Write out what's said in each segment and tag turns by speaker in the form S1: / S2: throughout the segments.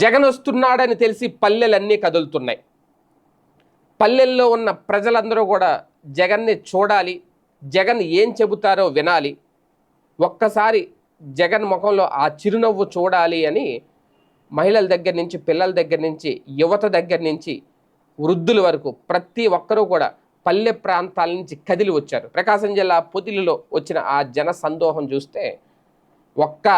S1: జగన్ వస్తున్నాడని తెలిసి పల్లెలన్నీ కదులుతున్నాయి. పల్లెల్లో ఉన్న ప్రజలందరూ కూడా జగన్ని చూడాలి జగన్ ఏం చెబుతారో వినాలి ఒక్కసారి జగన్ ముఖంలో ఆ చిరునవ్వు చూడాలి అని మహిళల దగ్గర నుంచి పిల్లల దగ్గర నుంచి యువత దగ్గర నుంచి వృద్ధుల వరకు ప్రతి ఒక్కరూ కూడా పల్లె ప్రాంతాల నుంచి కదిలి వచ్చారు. ప్రకాశం జిల్లా పొదిలిలో వచ్చిన ఆ జన సందోహం చూస్తే ఒక్క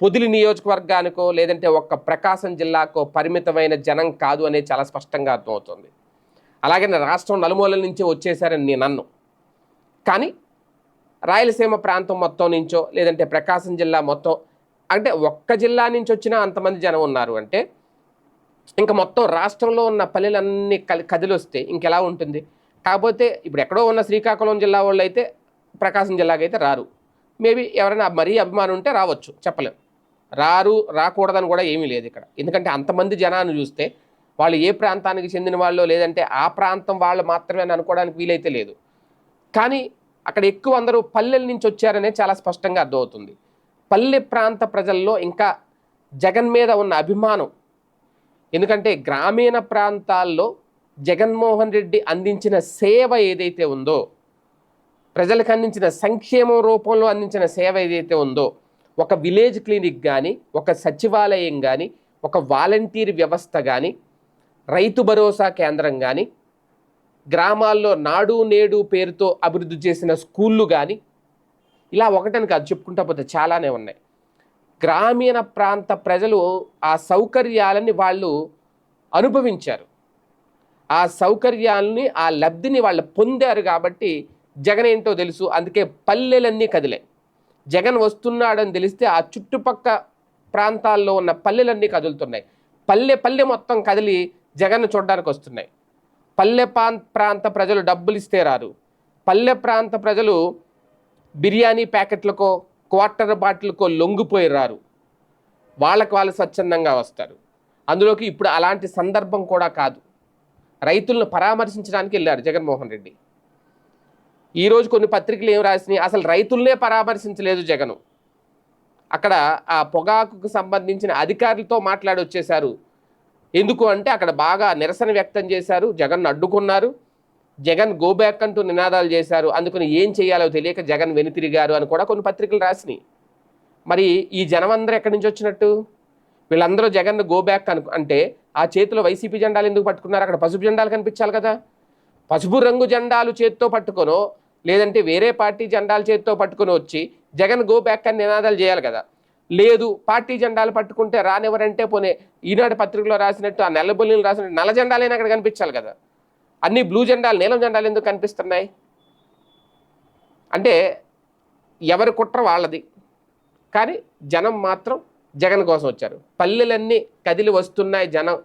S1: పొదిలి నియోజకవర్గానికో లేదంటే ఒక్క ప్రకాశం జిల్లాకో పరిమితమైన జనం కాదు అనేది చాలా స్పష్టంగా అర్థమవుతుంది. అలాగే రాష్ట్రం నలుమూలల నుంచి వచ్చేసారని నేను అన్ను కానీ రాయలసీమ ప్రాంతం మొత్తం నుంచో లేదంటే ప్రకాశం జిల్లా మొత్తం అంటే ఒక్క జిల్లా నుంచి వచ్చినా అంతమంది జనం ఉన్నారు అంటే ఇంకా మొత్తం రాష్ట్రంలో ఉన్న పల్లెలన్నీ కలి కదిలొస్తే ఇంకెలా ఉంటుంది? కాకపోతే ఇప్పుడు ఎక్కడో ఉన్న శ్రీకాకుళం జిల్లా వాళ్ళు అయితే ప్రకాశం జిల్లాకైతే అయితే రారు. మేబీ ఎవరైనా మరీ అభిమానం ఉంటే రావచ్చు చెప్పలేం. రారు రాకూడదని కూడా ఏమీ లేదు ఇక్కడ. ఎందుకంటే అంతమంది జనాన్ని చూస్తే వాళ్ళు ఏ ప్రాంతానికి చెందిన వాళ్ళు లేదంటే ఆ ప్రాంతం వాళ్ళు మాత్రమే అని అనుకోవడానికి వీలైతే లేదు. కానీ అక్కడ ఎక్కువ అందరూ పల్లెల నుంచి వచ్చారనే చాలా స్పష్టంగా అర్థమవుతుంది. పల్లె ప్రాంత ప్రజల్లో ఇంకా జగన్ మీద ఉన్న అభిమానం. ఎందుకంటే గ్రామీణ ప్రాంతాల్లో జగన్మోహన్ రెడ్డి అందించిన సేవ ఏదైతే ఉందో ప్రజలకు అందించిన సంక్షేమం రూపంలో అందించిన సేవ ఏదైతే ఉందో ఒక విలేజ్ క్లినిక్ కానీ ఒక సచివాలయం కానీ ఒక వాలంటీర్ వ్యవస్థ కానీ రైతు భరోసా కేంద్రం కానీ గ్రామాల్లో నాడు నేడు పేరుతో అభివృద్ధి చేసిన స్కూళ్ళు కానీ ఇలా ఒకటని కాదు చెప్పుకుంటా పోతే చాలానే ఉన్నాయి. గ్రామీణ ప్రాంత ప్రజలు ఆ సౌకర్యాలని వాళ్ళు అనుభవించారు. ఆ సౌకర్యాలని ఆ లబ్ధిని వాళ్ళు పొందారు కాబట్టి జగన్ ఏంటో తెలుసు అందుకే పల్లెలన్నీ కదిలే జగన్ వస్తున్నాడని తెలిస్తే ఆ చుట్టుపక్క ప్రాంతాల్లో ఉన్న పల్లెలన్నీ కదులుతున్నాయి. పల్లె పల్లె మొత్తం కదిలి జగన్ చూడడానికి వస్తున్నాయి. పల్లె ప్రాంత ప్రాంత ప్రజలు డబ్బులు ఇస్తే రారు పల్లె ప్రాంత ప్రజలు బిర్యానీ ప్యాకెట్లకో క్వార్టర్ బాటిల్కో లొంగిపోయి రారు. వాళ్ళకి వాళ్ళు స్వచ్ఛందంగా వస్తారు. అందులోకి ఇప్పుడు అలాంటి సందర్భం కూడా కాదు. రైతులను పరామర్శించడానికి వెళ్ళారు జగన్మోహన్ రెడ్డి. ఈరోజు కొన్ని పత్రికలు ఏం రాసినాయి? అసలు రైతులనే పరామర్శించలేదు జగను. అక్కడ ఆ పొగాకుకు సంబంధించిన అధికారులతో మాట్లాడి వచ్చేశారు ఎందుకు అంటే అక్కడ బాగా నిరసన వ్యక్తం చేశారు జగన్ అడ్డుకున్నారు జగన్ గోబ్యాక్ అంటూ నినాదాలు చేశారు. అందుకని ఏం చేయాలో తెలియక జగన్ వెనుతిరిగారు అని కూడా కొన్ని పత్రికలు రాసినాయి. మరి ఈ జనం అందరూ ఎక్కడి నుంచి వచ్చినట్టు? వీళ్ళందరూ జగన్ గోబ్యాక్ అను అంటే ఆ చేతిలో వైసీపీ జెండాలు ఎందుకు పట్టుకున్నారు? అక్కడ పసుపు జెండాలు కనిపించాలి కదా. పసుపు రంగు జెండాలు చేతితో పట్టుకొనో లేదంటే వేరే పార్టీ జెండాలు చేతితో పట్టుకొని వచ్చి జగన్ గో బ్యాక్ అని నినాదాలు చేయాలి కదా. లేదు పార్టీ జెండాలు పట్టుకుంటే రానివ్వరంటే పోనీ ఈనాడు పత్రికలో రాసినట్టు ఆ నల్లబొల్లిని రాసినట్టు నల్ల జెండాలైనా అక్కడ కనిపించాలి కదా. అన్ని బ్లూ జెండాలు నీలం జెండాలు ఎందుకు కనిపిస్తున్నాయి? అంటే ఎవరి కుట్ర వాళ్ళది. కానీ జనం మాత్రం జగన్ కోసం వచ్చారు. పల్లెలన్నీ కదిలి వస్తున్నాయి జనం.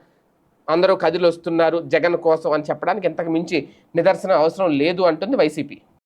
S1: అందరూ కదిలి వస్తున్నారు జగన్ కోసం అని చెప్పడానికి ఇంతకు మించి నిదర్శనం అవసరం లేదు అంటుంది వైసీపీ.